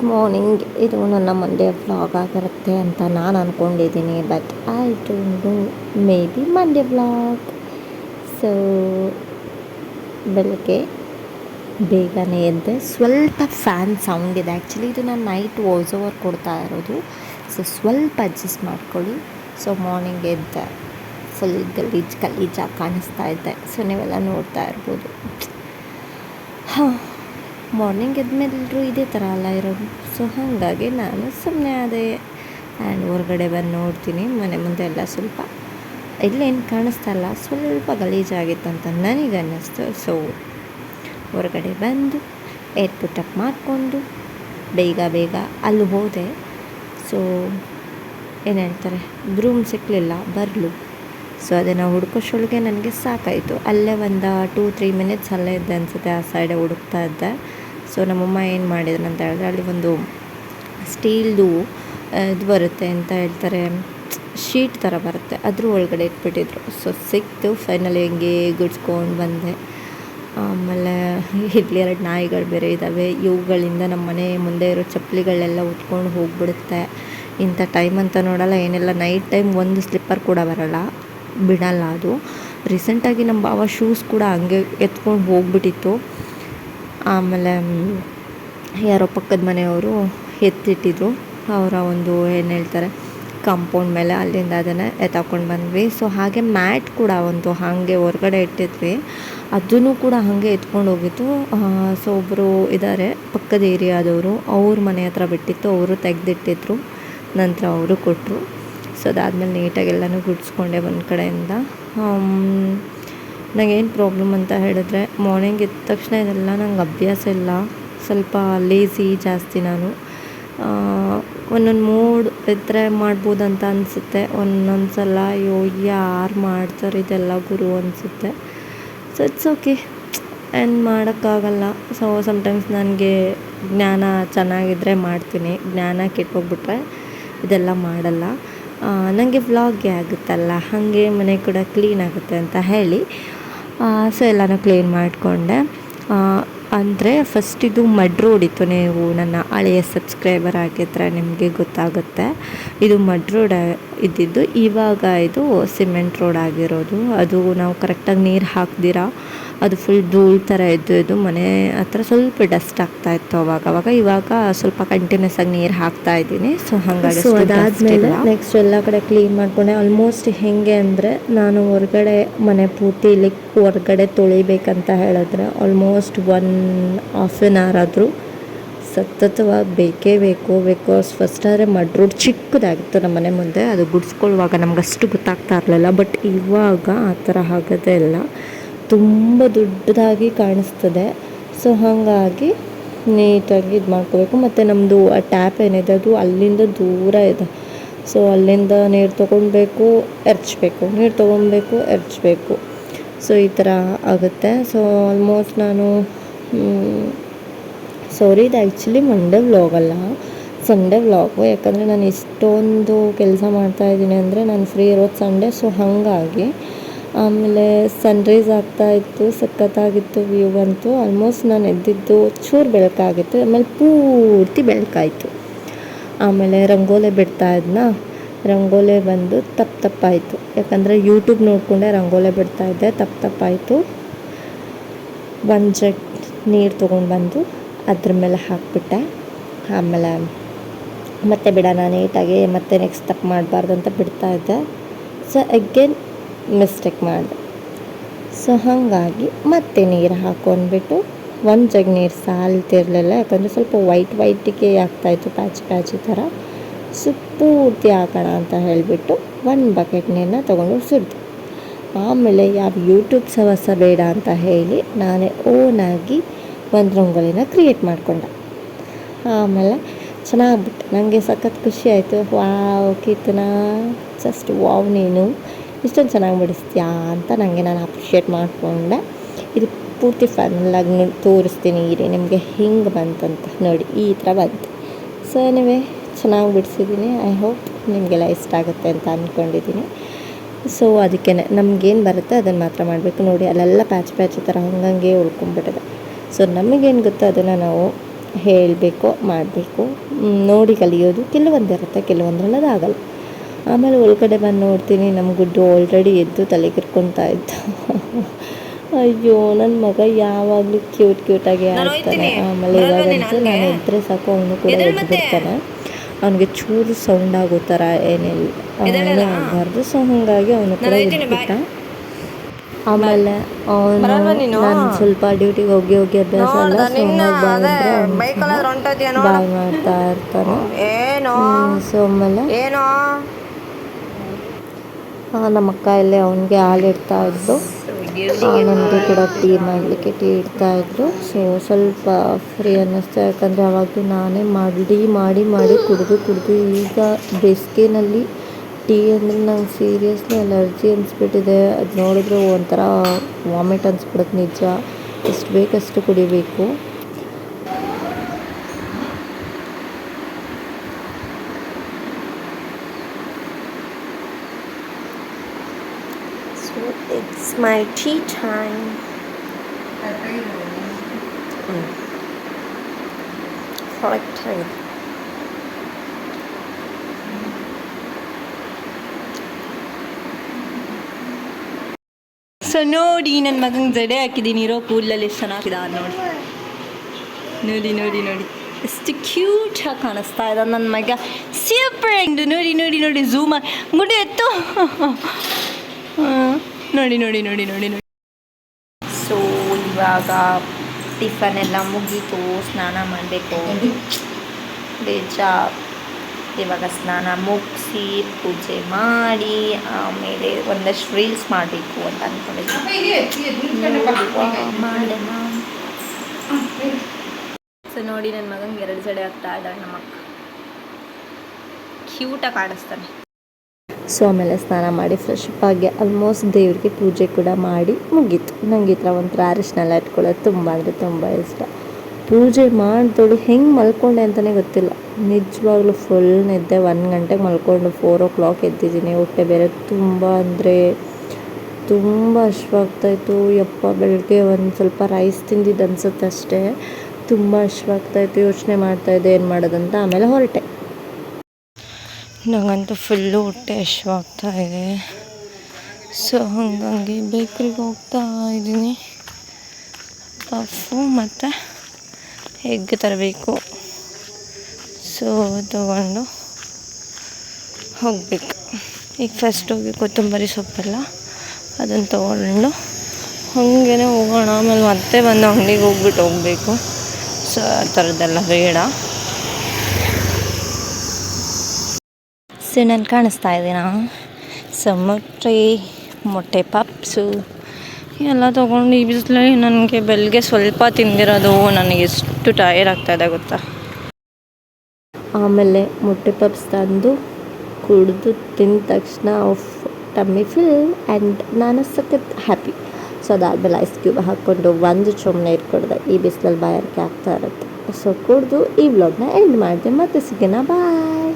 Good morning ಇದು ನನ್ನ Monday vlog ಆಗಿರುತ್ತೆ ಅಂತ ನಾನು ಅಂದ್ಕೊಂಡಿದ್ದೀನಿ but I don't know maybe Monday vlog so ಬೆಳಗ್ಗೆ ಬೇಗನೆ ಎದ್ದೆ ಸ್ವಲ್ಪ ಫ್ಯಾನ್ ಸೌಂಡ್ ಇದೆ. ಆ್ಯಕ್ಚುಲಿ ಇದು ನಾನು ನೈಟ್ ವಾಯ್ಸ್ ಓವರ್ ಕೊಡ್ತಾ ಇರೋದು. ಸೊ ಸ್ವಲ್ಪ ಅಡ್ಜಸ್ಟ್ ಮಾಡ್ಕೊಳ್ಳಿ. ಸೊ ಮಾರ್ನಿಂಗ್ ಎದ್ದೆ ಫುಲ್ ಗಲೀಜು, ಗಲೀಜಾಗಿ ಕಾಣಿಸ್ತಾ ಇದ್ದೆ ಸೊ ನೀವೆಲ್ಲ ನೋಡ್ತಾ ಇರ್ಬೋದು. ಹಾಂ. ಮಾರ್ನಿಂಗ್ ಎದ್ಮೇಲೆ ಎಲ್ಲರೂ ಇದೇ ಥರ ಅಲ್ಲ ಇರೋದು. ಸೊ ಹಾಗಾಗಿ ನಾನು ಸುಮ್ಮನೆ ಅದೇ ಆ್ಯಂಡ್ ಹೊರಗಡೆ ಬಂದು ನೋಡ್ತೀನಿ. ಮನೆ ಮುಂದೆ ಎಲ್ಲ ಸ್ವಲ್ಪ ಇಲ್ಲೇನು ಕಾಣಿಸ್ತಾ ಇಲ್ಲ. ಸ್ವಲ್ಪ ಗಲೀಜಾಗಿತ್ತಂತ ನನಗೆ ಅನ್ನಿಸ್ತು ಸೊ ಹೊರಗಡೆ ಬಂದು ಏರ್ ಪುಟ್ಟಪ್ ಮಾಡಿಕೊಂಡು ಬೇಗ ಬೇಗ ಅಲ್ಲಿ ಹೋದೆ. ಸೊ ಏನು ಹೇಳ್ತಾರೆ? ಬ್ರೂಮ್ ಸಿಕ್ಕಲಿಲ್ಲ ಬರಲು. ಸೊ ಅದನ್ನು ಹುಡ್ಕೋಷ್ಟೊಳಗೆ ನನಗೆ ಸಾಕಾಯಿತು. ಅಲ್ಲೇ ಒಂದು ಟೂ ತ್ರೀ ಮಿನಿಟ್ಸ್ ಅಲ್ಲೇ ಇದ್ದೆ ಅನಿಸುತ್ತೆ, ಆ ಸೈಡೆ ಹುಡುಕ್ತಾ ಇದ್ದೆ. ಸೊ ನಮ್ಮಮ್ಮ ಏನು ಮಾಡಿದ್ರು ಅಂತ ಹೇಳಿದ್ರೆ ಅಲ್ಲಿ ಒಂದು ಸ್ಟೀಲ್ದು ಇದು ಬರುತ್ತೆ ಅಂತ ಹೇಳ್ತಾರೆ. ಶೀಟ್ ಥರ ಬರುತ್ತೆ. ಅದ್ರ ಒಳಗಡೆ ಇಟ್ಬಿಟ್ಟಿದ್ರು. ಸೊ ಸಿಕ್ತು. ಫೈನಲಿ ಹೆಂಗೆ ಗುಡ್ಸ್ಕೊಂಡು ಬಂದೆ. ಆಮೇಲೆ ಇಲ್ಲಿ ಎರಡು ನಾಯಿಗಳು ಬೇರೆ ಇದ್ದಾವೆ ಇವುಗಳಿಂದ ನಮ್ಮ ಮನೆ ಮುಂದೆ ಇರೋ ಚಪ್ಪಲಿಗಳೆಲ್ಲ ಉಟ್ಕೊಂಡು ಹೋಗ್ಬಿಡುತ್ತೆ. ಇಂಥ ಟೈಮ್ ಅಂತ ನೋಡಲ್ಲ, ಏನೆಲ್ಲ ನೈಟ್ ಟೈಮ್ ಒಂದು ಸ್ಲಿಪ್ಪರ್ ಕೂಡ ಬರಲ್ಲ. ಬಿಡಲ್ಲ ಅದು. ರೀಸೆಂಟಾಗಿ ನಮ್ಮ ಬಾವ ಶೂಸ್ ಕೂಡ ಹಂಗೆ ಎತ್ಕೊಂಡು ಹೋಗ್ಬಿಟ್ಟಿತ್ತು. ಆಮೇಲೆ ಯಾರೋ ಪಕ್ಕದ ಮನೆಯವರು ಎತ್ತಿಟ್ಟಿದ್ರು. ಅವರ ಒಂದು ಏನು ಹೇಳ್ತಾರೆ, ಕಾಂಪೌಂಡ್ ಮೇಲೆ ಅಲ್ಲಿಂದ ಅದನ್ನು ಎತ್ತಾಕೊಂಡು ಬಂದ್ವಿ. ಸೊ ಹಾಗೆ ಮ್ಯಾಟ್ ಕೂಡ ಒಂದು ಹಾಗೆ ಹೊರಗಡೆ ಇಟ್ಟಿದ್ವಿ. ಅದನ್ನು ಕೂಡ ಹಾಗೆ ಎತ್ಕೊಂಡು ಹೋಗಿತ್ತು. ಸೊ ಒಬ್ಬರು ಇದ್ದಾರೆ ಪಕ್ಕದ ಏರಿಯಾದವರು. ಅವ್ರ ಮನೆ ಹತ್ರ ಬಿಟ್ಟಿತ್ತು. ಅವರು ತೆಗೆದಿಟ್ಟಿದ್ರು. ನಂತರ ಅವರು ಕೊಟ್ಟರು ಸೊ ಅದಾದಮೇಲೆ ನೀಟಾಗಿ ಎಲ್ಲನೂ ಗುಡಿಸ್ಕೊಂಡೆ ಒಂದು ಕಡೆಯಿಂದ. ನನಗೇನು ಪ್ರಾಬ್ಲಮ್ ಅಂತ ಹೇಳಿದ್ರೆ ಮಾರ್ನಿಂಗ್ ಎದ್ದ ತಕ್ಷಣ ಇದೆಲ್ಲ ನಂಗೆ ಅಭ್ಯಾಸ ಇಲ್ಲ. ಸ್ವಲ್ಪ ಲೇಸಿ ಜಾಸ್ತಿ ನಾನು. ಒಂದೊಂದು ಮೂಡ್ ಇದ್ದರೆ ಮಾಡ್ಬೋದಂತ ಅನಿಸುತ್ತೆ. ಒಂದೊಂದು ಸಲ ಅಯ್ಯೋ, ಯಾರು ಮಾಡ್ತಾರೆ ಇದೆಲ್ಲ ಗುರು? ಅನಿಸುತ್ತೆ. ಸೊ ಇಟ್ಸ್ ಓಕೆ ಆ್ಯಂಡ್ ಮಾಡೋಕ್ಕಾಗಲ್ಲ. ಸೊ ಸಮ್ಟೈಮ್ಸ್ ನನಗೆ ಜ್ಞಾನ ಚೆನ್ನಾಗಿದ್ದರೆ ಮಾಡ್ತೀನಿ. ಜ್ಞಾನ ಕೆಟ್ಟೋಗ್ಬಿಟ್ರೆ ಇದೆಲ್ಲ ಮಾಡಲ್ಲ. ನನಗೆ ವ್ಲಾಗ್ಗೆ ಆಗುತ್ತಲ್ಲ. ಹಾಗೆ ಮನೆ ಕೂಡ ಕ್ಲೀನ್ ಆಗುತ್ತೆ ಅಂತ ಹೇಳಿ. ಸೊ ಎಲ್ಲನೂ ಕ್ಲೀನ್ ಮಾಡಿಕೊಂಡೆ. ಅಂದರೆ ಫಸ್ಟ್ ಇದು ಮಡ್ ರೋಡ್ ಇತ್ತು. ನೀವು ನನ್ನ ಹಳೆಯ ಸಬ್ಸ್ಕ್ರೈಬರ್ ಆಗಿದ್ದರೆ ನಿಮಗೆ ಗೊತ್ತಾಗುತ್ತೆ. ಇದು ಮಡ್ ರೋಡ್ ಇದ್ದಿದ್ದು. ಇವಾಗ ಇದು ಸಿಮೆಂಟ್ ರೋಡ್ ಆಗಿರೋದು. ಅದು ನಾವು ಕರೆಕ್ಟಾಗಿ ನೀರು ಹಾಕ್ದಿರ? ಅದು ಫುಲ್ ಧೂಳು ಥರ ಇದ್ದು ಇದು ಮನೆ ಹತ್ರ ಸ್ವಲ್ಪ ಡಸ್ಟ್ ಆಗ್ತಾ ಇತ್ತು ಅವಾಗ. ಅವಾಗ ಇವಾಗ ಸ್ವಲ್ಪ ಕಂಟಿನ್ಯೂಸ್ ಆಗಿ ನೀರು ಹಾಕ್ತಾ ಇದ್ದೀನಿ. ಸೊ ಹಾಗಾಗಿ ಸೊ ಅದಾದಮೇಲೆ ನೆಕ್ಸ್ಟ್ ಎಲ್ಲ ಕಡೆ ಕ್ಲೀನ್ ಮಾಡ್ಕೊಂಡೆ. ಆಲ್ಮೋಸ್ಟ್ ಹೇಗೆ ಅಂದರೆ ನಾನು ಹೊರಗಡೆ ಮನೆ ಪೂರ್ತಿ ಇಲ್ಲಿ ಹೊರಗಡೆ ತೊಳಿಬೇಕಂತ ಹೇಳಿದ್ರೆ almost one half an hour ಆದರೂ ಸತತವಾಗಿ ಬೇಕೇ ಬೇಕು. ಬಿಕಾಸ್ ಫಸ್ಟ್ ಆದರೆ ಮಡ್ ರೋಡ್ ಚಿಕ್ಕದಾಗಿತ್ತು ನಮ್ಮ ಮನೆ ಮುಂದೆ. ಅದು ಗುಡಿಸ್ಕೊಳ್ಳುವಾಗ ನಮ್ಗೆ ಅಷ್ಟು ಗೊತ್ತಾಗ್ತಾ ಇರಲಿಲ್ಲ. ಬಟ್ ಇವಾಗ ಆ ಥರ ಆಗೋದೇ ಇಲ್ಲ. ತುಂಬ ದೊಡ್ಡದಾಗಿ ಕಾಣಿಸ್ತದೆ. ಸೊ ಹಾಗಾಗಿ ನೀಟಾಗಿ ಇದು ಮಾಡ್ಕೋಬೇಕು. ಮತ್ತು ನಮ್ಮದು ಆ ಟ್ಯಾಪ್ ಏನಿದೆ, ಅದು ಅಲ್ಲಿಂದ ದೂರ ಇದೆ. ಸೊ ಅಲ್ಲಿಂದ ನೀರು ತೊಗೊಳ್ಬೇಕು ಎರ್ಚಬೇಕು. ನೀರು ತೊಗೊಳ್ಬೇಕು ಎರ್ಚಬೇಕು. ಸೊ ಈ ಥರ ಆಗುತ್ತೆ. ಸೊ ಆಲ್ಮೋಸ್ಟ್ ನಾನು ಸಾರಿ ಇದು ಆ್ಯಕ್ಚುಲಿ ಮಂಡೇ ವ್ಲಾಗಲ್ಲ ಸಂಡೆ ವ್ಲಾಗು ಯಾಕಂದರೆ ನಾನು ಇಷ್ಟೊಂದು ಕೆಲಸ ಮಾಡ್ತಾಯಿದ್ದೀನಿ ಅಂದರೆ ನಾನು ಫ್ರೀ ಇರೋದು ಸಂಡೇ ಸೊ ಹಾಗಾಗಿ ಆಮೇಲೆ ಸನ್ರೈಸ್ ಆಗ್ತಾಯಿತ್ತು ಸಖತ್ತಾಗಿತ್ತು ವ್ಯೂ ಅಂತೂ ಆಲ್ಮೋಸ್ಟ್ ನಾನು ಎದ್ದಿದ್ದು ಚೂರು ಬೆಳಕಾಗಿತ್ತು, ಆಮೇಲೆ ಪೂರ್ತಿ ಬೆಳಕಾಯಿತು. ಆಮೇಲೆ ರಂಗೋಲೆ ಬಿಡ್ತಾ ಇದ್ನ, ರಂಗೋಲೆ ಬಂದು ತಪ್ಪು ತಪ್ಪಾಯಿತು. ಯಾಕಂದರೆ ಯೂಟ್ಯೂಬ್ ನೋಡಿಕೊಂಡೆ ರಂಗೋಲೆ ಬಿಡ್ತಾಯಿದ್ದೆ ತಪ್ಪು ತಪ್ಪಾಯಿತು. ಒಂದು ಜಗ್ ನೀರು ತೊಗೊಂಡು ಬಂದು ಅದ್ರ ಮೇಲೆ ಹಾಕಿಬಿಟ್ಟೆ. ಆಮೇಲೆ ಮತ್ತೆ ಬಿಡೋಣ ನೀಟಾಗಿ ಮತ್ತೆ ನೆಕ್ಸ್ಟ್ ತಪ್ಪು ಮಾಡಬಾರ್ದು ಅಂತ ಬಿಡ್ತಾಯಿದ್ದೆ ಸೊ ಅಗೇನ್ ಮಿಸ್ಟೇಕ್ ಮಾಡಿದೆ. ಸೊ ಹಾಗಾಗಿ ಮತ್ತೆ ನೀರು ಹಾಕ್ಕೊಂಡ್ಬಿಟ್ಟು ಒಂದು ಜಗ್ ನೀರು ಸಾಲ್ತಿರಲಿಲ್ಲ. ಯಾಕಂದರೆ ಸ್ವಲ್ಪ ವೈಟ್ ವೈಟಿಗೆ ಆಗ್ತಾಯಿತ್ತು ಪ್ಯಾಚ್ ಪ್ಯಾಚಿ ಥರ. ಸೊ ಪೂರ್ತಿ ಹಾಕೋಣ ಅಂತ ಹೇಳಿಬಿಟ್ಟು ಒಂದು ಬಕೆಟ್ ನೀರನ್ನ ತೊಗೊಂಡು ಸುರಿದೆ ಆಮೇಲೆ ಯಾವ ಯೂಟ್ಯೂಬ್ ಸವಸ ಬೇಡ ಅಂತ ಹೇಳಿ ನಾನೇ ಓನಾಗಿ ಒಂದು ರಂಗೋಲಿನ ಕ್ರಿಯೇಟ್ ಮಾಡಿಕೊಂಡೆ. ಆಮೇಲೆ ಚೆನ್ನಾಗ್ಬಿಟ್ಟು. ನನಗೆ ಸಖತ್ ಖುಷಿ ಆಯಿತು. ವಾವ್, ಕೀರ್ತನ ಜಸ್ಟ್ ವಾವ್ ನೀನು. ಇಷ್ಟೊಂದು ಚೆನ್ನಾಗಿ ಬಿಡಿಸ್ತೀಯಾ ಅಂತ ನನಗೆ ನಾನು ಅಪ್ರಿಷಿಯೇಟ್ ಮಾಡಿಕೊಂಡೆ. ಇದು ಪೂರ್ತಿ ಫೈನಲಾಗಿ ತೋರಿಸ್ತೀನಿ ಇರಿ, ನಿಮಗೆ ಹಿಂಗೆ ಬಂತಂತ ನೋಡಿ, ಈ ಥರ ಬಂತು. ಸೊ ನೀವೇ ಚೆನ್ನಾಗಿ ಬಿಡಿಸಿದ್ದೀನಿ ಐ ಹೋಪ್ ನಿಮಗೆಲ್ಲ ಇಷ್ಟ ಆಗುತ್ತೆ ಅಂತ ಅಂದ್ಕೊಂಡಿದ್ದೀನಿ ಸೊ ಅದಕ್ಕೆ ನಮಗೇನು ಬರುತ್ತೆ ಅದನ್ನು ಮಾತ್ರ ಮಾಡಬೇಕು. ನೋಡಿ, ಅಲ್ಲೆಲ್ಲ ಪ್ಯಾಚ್ ಪ್ಯಾಚ್ ಥರ ಹಂಗಂಗೆ ಉಳ್ಕೊಂಬಿಟ್ಟಿದೆ. ಸೊ ನಮಗೇನು ಗೊತ್ತೋ ಅದನ್ನು ನಾವು ಹೇಳಬೇಕು, ಮಾಡಬೇಕು. ನೋಡಿ ಕಲಿಯೋದು. ಕೆಲವೊಂದಿರುತ್ತೆ ಕೆಲವೊಂದ್ರಲ್ಲಿ ಅದು ಆಗಲ್ಲ. ಆಮೇಲೆ ಒಳಗಡೆ ಬಂದು ನೋಡ್ತೀನಿ ನಮ್ಮ ಗುಡ್ಡು ಆಲ್ರೆಡಿ ಎದ್ದು ತಲೆ ಕಿರ್ಕೊತಾ ಇದ್ದ ಅಯ್ಯೋ ನನ್ನ ಮಗ ಯಾವಾಗಲೂ ಕ್ಯೂಟ್ ಕ್ಯೂಟಾಗಿ ಆಡ್ತಾನೆ. ಆಮೇಲೆ ಇವಾಗಂತೂ ನಾನು ಇದ್ದರೆ ಸಾಕು ಅವನು ಕೂಡ ಎದ್ದು ಬಿಡ್ತಾನೆ. ಅವನಿಗೆ ಚೂರು ಸೌಂಡ್ ಆಗೋ ಥರ ಏನಿಲ್ಲ. ಏನೂ ಆಗಬಾರ್ದು ಸೊ ಹಾಗಾಗಿ ಅವನು ಕೂಡ ಎದ್ಬಿಟ್ಟ. ಆಮೇಲೆ ಅವನು ನಾನು? ಸ್ವಲ್ಪ ಡ್ಯೂಟಿಗೆ ಹೋಗಿ ಹೋಗಿ ಅಭ್ಯಾಸ ಅಲ್ಲ ಸೊ ಬಾಯ್ ಮಾಡ್ತಾ ಇರ್ತಾನೆ. ಏನೋ? ಸೊ ಆಮೇಲೆ ನಮ್ಮ ಅಕ್ಕ ಇಲ್ಲೇ ಅವನಿಗೆ ಹಾಲು ಇಡ್ತಾ ಇದ್ದು ನನಗೆ ಕೂಡ ಟೀ ಮಾಡಲಿಕ್ಕೆ ಟೀ ಇಡ್ತಾ ಇದ್ದರು ಸೊ ಸ್ವಲ್ಪ ಫ್ರೀ ಅನ್ನಿಸ್ತು. ಯಾಕಂದರೆ ಅವಾಗಲೂ ನಾನೇ ಮಾಡಿ ಮಾಡಿ ಮಾಡಿ ಕುಡಿದು ಕುಡಿದು ಈಗ ಬೇಸಿಗೆನಲ್ಲಿ ಟೀ ಅಂದರೆ ನಂಗೆ ಸೀರಿಯಸ್ಲಿ ಅಲರ್ಜಿ ಅನಿಸ್ಬಿಟ್ಟಿದೆ. ಅದು ನೋಡಿದ್ರೆ ಒಂಥರ ವಾಮಿಟ್ ಅನಿಸ್ಬಿಡುತ್ತೆ ನಿಜ. ಎಷ್ಟು ಬೇಕಷ್ಟು ಕುಡಿಬೇಕು. It's my tea time. Correct time. So ನೋಡಿ ನನ್ನ ಮಗಂಗೆ ಜಡೆ ಹಾಕಿದ್ದೀನಿ ಇರೋ ಕೂದಲಲ್ಲಿ ಎಷ್ಟು ಚೆನ್ನಾಗಿದೆ ನೋಡಿ ನೋಡಿ ನೋಡಿ ನೋಡಿ ಎಷ್ಟು ಕ್ಯೂಟಾಗಿ ಕಾಣಿಸ್ತಾ ಇದೆ ನನ್ನ ಮಗ ಸೂಪರ್ ಎಂದು ನೋಡಿ ನೋಡಿ ನೋಡಿ ಝೂಮ್ ಗುಡಿ ಎತ್ತು. ನೋಡಿ ನೋಡಿ ನೋಡಿ ನೋಡಿ ನೋಡಿ. ಸೊ ಇವಾಗ ಟಿಫನ್ ಎಲ್ಲ ಮುಗೀತು ಸ್ನಾನ ಮಾಡಬೇಕು. ಬೇಜಾ ಇವಾಗ ಸ್ನಾನ ಮುಗಿಸಿ ಪೂಜೆ ಮಾಡಿ ಆಮೇಲೆ ಒಂದಷ್ಟು ರೀಲ್ಸ್ ಮಾಡಬೇಕು ಅಂತ ಅಂದ್ಕೊಂಡಿದ್ದೀನಿ ಮಾಡೋಣ ಸೊ ನೋಡಿ ನನ್ನ ಮಗನಿಗೆ ಎರಡು ಜಡೆ ಆಗ್ತಾ ಇದ್ದಾಳೆ ನಮ್ಮ ಕ್ಯೂಟಾಗಿ ಕಾಣಿಸ್ತಾನೆ. ಸೊ ಆಮೇಲೆ ಸ್ನಾನ ಮಾಡಿ ಫ್ರೆಶ್ ಅಪ್ ಆಗಿ ಆಲ್ಮೋಸ್ಟ್ ದೇವರಿಗೆ ಪೂಜೆ ಕೂಡ ಮಾಡಿ ಮುಗೀತು. ನನಗೆ ಈ ಥರ ಒಂದು ಅರಿಶಿನೆಲ್ಲ ಇಟ್ಕೊಳ್ಳೋದು ತುಂಬ ಅಂದರೆ ತುಂಬ ಇಷ್ಟ. ಪೂಜೆ ಮಾಡಿದಳು ಹೆಂಗೆ ಮಲ್ಕೊಂಡೆ ಅಂತಲೇ ಗೊತ್ತಿಲ್ಲ. ನಿಜವಾಗ್ಲೂ ಫುಲ್ ನಿದ್ದೆ, ಒಂದು ಗಂಟೆಗೆ ಮಲ್ಕೊಂಡು ಫೋರ್ ಓ ಕ್ಲಾಕ್ ಎದ್ದಿದ್ದೀನಿ. ಹೊಟ್ಟೆ ಬೇರೆ ತುಂಬ ಅಂದರೆ ತುಂಬ ಹಶ್ವಾಗ್ತಾಯಿತ್ತು ಯಪ್ಪ, ಬೆಳಗ್ಗೆ ಒಂದು ಸ್ವಲ್ಪ ರೈಸ್ ತಿಂದಿದ್ದು ಅನ್ಸುತ್ತೆ ಅಷ್ಟೇ. ತುಂಬ ಹಶ್ವಾಗ್ತಾಯಿತ್ತು ಯೋಚನೆ ಮಾಡ್ತಾಯಿದ್ದೆ ಏನು ಮಾಡೋದಂತ ಆಮೇಲೆ ಹೊರಟೆ. ನನಗಂತೂ ಫುಲ್ಲು ಹೊಟ್ಟೆ ಹಶ್ವಾಗ್ತಾ ಇದೆ. ಸೊ ಹಾಗಾಗಿ ಬೇಕ್ರಿಗೆ ಹೋಗ್ತಾ ಇದ್ದೀನಿ ಪಫು ಮತ್ತು ಎಗ್ ತರಬೇಕು. ಸೊ ತಗೊಂಡು ಹೋಗಬೇಕು. ಈಗ ಫಸ್ಟ್ ಹೋಗಿ ಕೊತ್ತಂಬರಿ ಸೊಪ್ಪೆಲ್ಲ ಅದನ್ನು ತೊಗೊಂಡು ಹಾಗೇ ಹೋಗೋಣ. ಆಮೇಲೆ ಮತ್ತೆ ಬಂದು ಅಂಗಡಿಗೆ ಹೋಗ್ಬಿಟ್ಟು ಹೋಗಬೇಕು. ಸೊ ಆ ಥರದ್ದೆಲ್ಲ ಬೇಡ. ನಾನು ಕಾಣಿಸ್ತಾ ಇದ್ದೀನಾ ಸೊ ಮೊಟ್ಟೆ ಮೊಟ್ಟೆ ಪಪ್ಸು, ಎಲ್ಲ ತೊಗೊಂಡು ಈ ಬಿಸಿಲಲ್ಲಿ ನನಗೆ ಬೆಳಗ್ಗೆ ಸ್ವಲ್ಪ ತಿಂದಿರೋದು ನನಗೆ ಎಷ್ಟು ಟಯರ್ ಆಗ್ತಾಯಿದೆ ಗೊತ್ತಾ? ಆಮೇಲೆ ಮೊಟ್ಟೆ ಪಪ್ಸ್ ತಂದು ಕುಡಿದು ತಿಂದ ತಕ್ಷಣ ಟಮ್ಮಿ ಫಿಲ್ ಆ್ಯಂಡ್ ನಾನು ಸಖತ್ ಹ್ಯಾಪಿ ಸೊ ಅದಾದಮೇಲೆ ಐಸ್ ಕ್ಯೂಬ್ ಹಾಕ್ಕೊಂಡು ಒಂದು ಚೊಮ್ಮನೆ ಇಟ್ಕೊಡ್ದೆ. ಈ ಬಿಸಿಲಲ್ಲಿ ಬಾಯಾರಿಕೆ ಆಗ್ತಾ ಇರುತ್ತೆ. ಸೊ ಕುಡಿದು ಈ ವ್ಲಾಗ್ನ ಎಂಡ್ ಮಾಡಿದೆ ಮತ್ತೆ ಸಿಗೋಣ. ಬಾಯ್